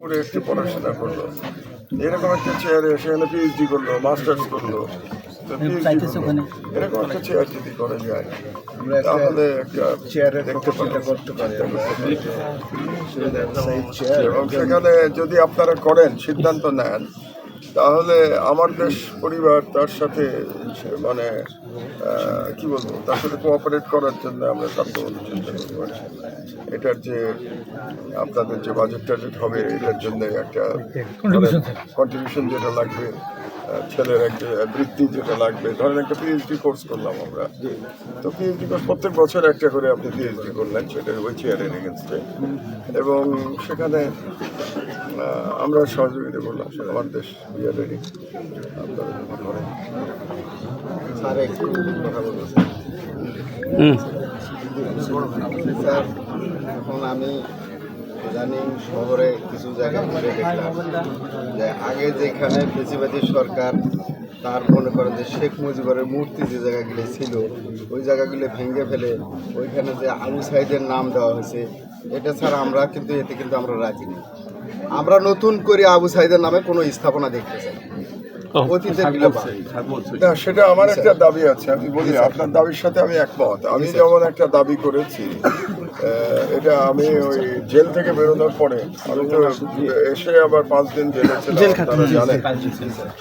করে একটু পড়াশোনা করল। এরকম একটা চেয়ারে সেখানে পিএইচডি করল মাস্টার্স করল। এরকম একটা চেয়ার যদি করা যায় তাহলে একটা চেয়ারে দেখতে করতে পারে। চেয়ার এবং সেখানে যদি আপনারা করেন সিদ্ধান্ত নেন তাহলে আমার দেশ পরিবার তার সাথে মানে কি বলব তার সাথে কোঅপারেট করার জন্য আমরা সাধ্যমতো চেষ্টা করতে পারছি। এটার যে আপনাদের যে বাজেট টাজেট হবে এটার জন্য একটা কন্ট্রিবিউশন যেটা লাগবে ছেলের একটা বৃত্তি যেটা লাগবে ধরেন একটা পিএইচডি কোর্স করলাম আমরা। তো পিএইচডি কোর্স প্রত্যেক বছর একটা করে আপনি পিএইচডি করলেন সেটা ওই চেয়ারের এগেনস্টে এবং সেখানে আমরা সহযোগিতা করলাম। আমার দেশ বিয়ে রেডি স্যার এখন আমি ইদানিং শহরে কিছু জায়গা ঘুরে দেখলাম। যে আগে যেখানে বেশিবাদী সরকার তার মনে করেন যে শেখ মুজিবের মূর্তি যে জায়গাগুলি ছিল ওই জায়গাগুলি ভেঙে ফেলে ওইখানে যে আবু সাইদের নাম দেওয়া হয়েছে এটা ছাড়া আমরা কিন্তু এতে কিন্তু আমরা রাজি নেই। আমরা নতুন করে আবু সাইদের নামে কোনো স্থাপনা দেখতে চাই। না সেটা আমার একটা দাবি আছে আমি বলি আপনার দাবির সাথে আমি একমত। আমি যেমন একটা দাবি করেছি এটা আমি ওই জেল থেকে বেরোনোর পরে আমি তো এসে আবার পাঁচ দিন জেলে ছিলাম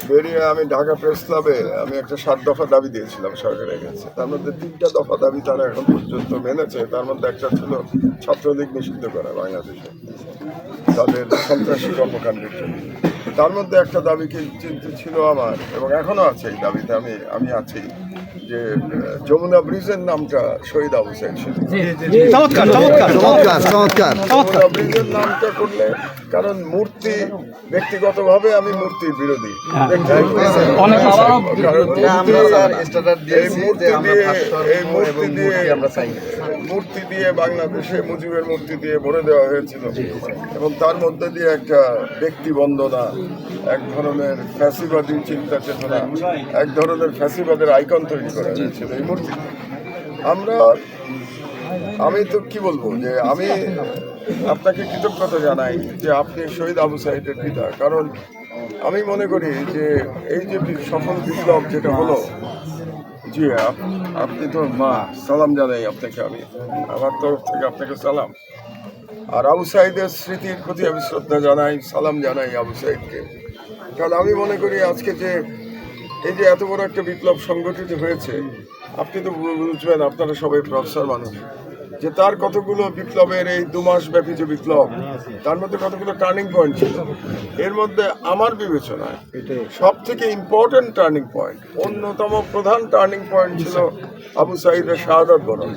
বেরিয়ে আমি ঢাকা প্রেস ক্লাবে আমি একটা সাত দফা দাবি দিয়েছিলাম সরকারের কাছে। তার মধ্যে তিনটা দফা দাবি তারা এখন পর্যন্ত মেনেছে তার মধ্যে একটা ছিল ছাত্রলীগ নিষিদ্ধ করা বাংলাদেশে। তাদের সন্ত্রাসী কর্মকাণ্ডের জন্য। তার মধ্যে একটা দাবি কিন্তু ছিল আমার এবং এখনও আছে এই দাবিতে আমি আমি আছি যে যমুনা ব্রিজের নামটা শহীদ আবু যমুনা ব্রিজের নামটা করলে কারণ মূর্তি ব্যক্তিগতভাবে আমি মূর্তির বিরোধী। মূর্তি দিয়ে বাংলাদেশে মুজিবের মূর্তি দিয়ে ভরে দেওয়া হয়েছিল। এবং তার মধ্যে দিয়ে একটা ব্যক্তি বন্দনা এক ধরনের ফ্যাসিবাদী চিন্তা চেতনা এক ধরনের ফ্যাসিবাদের আইকন তৈরি করা হয়েছিল এই মূর্তি আমরা, আমি তো কি বলব যে আমি আপনাকে কৃতজ্ঞতা জানাই যে আপনি শহীদ আবু সাইদের পিতা। কারণ আমি মনে করি যে এই যে সফল বিপ্লব যেটা হলো, জি আপনি তো মা, সালাম জানাই আপনাকে আমি। আমার তরফ থেকে আপনাকে সালাম। আর আবু সাইদের স্মৃতির প্রতি আমি শ্রদ্ধা জানাই, সালাম জানাই আবু সাইদকে। কারণ আমি মনে করি আজকে যে এই যে এত বড় একটা বিপ্লব সংগঠিত হয়েছে, আপনি তো বুঝবেন, আপনারা সবাই প্রফেসর মানুষ। যে তার কতগুলো বিপ্লবের এই দু মাস ব্যাপী যে বিপ্লব, তার মধ্যে কতগুলো টার্নিং পয়েন্ট ছিল? এর মধ্যে আমার বিবেচনায় সব থেকে ইম্পর্টেন্ট টার্নিং পয়েন্ট অন্যতম প্রধান টার্নিং পয়েন্ট ছিল আবু সাইদের শাহাদত বরণ।